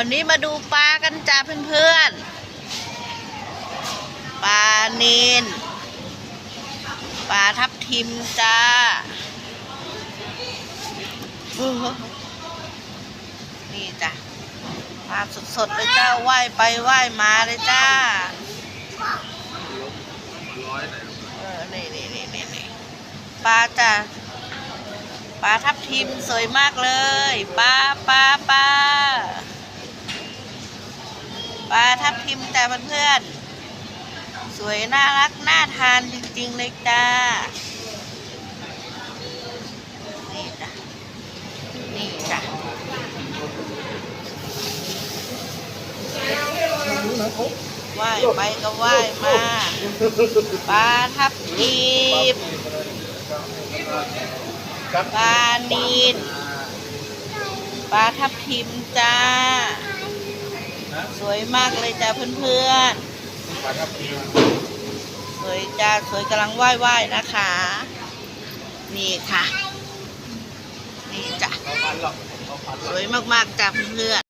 วันนี้มาดูปลากันจ้าเพื่อนๆ ปลาเนนปลาทับทิมจ้า นี่จ้ะปลาสดๆเลยจ้าว่ายไปว่ายมาเลยจ้าเออนี่นี่นี่นี่นี่ปลาจ้ะปลาทับทิมสวยมากเลย ปลาปลาปลา ปลาทับทิมจ้ะเพื่อนๆสวยน่ารักน่าทานจริงๆเลยจ้านี่จ้ะนี่จ้ะว่ายไปก็ว่ายมาปลาทับทิมปลานีนปลาทับทิมจ้า วยมากเลยจ้าเพื่อนๆ สวยจ้าสวยกำลังว่ายว่ายนะคะ นี่ค่ะ นี่จ้ะสวยมากๆจ้าเพื่อน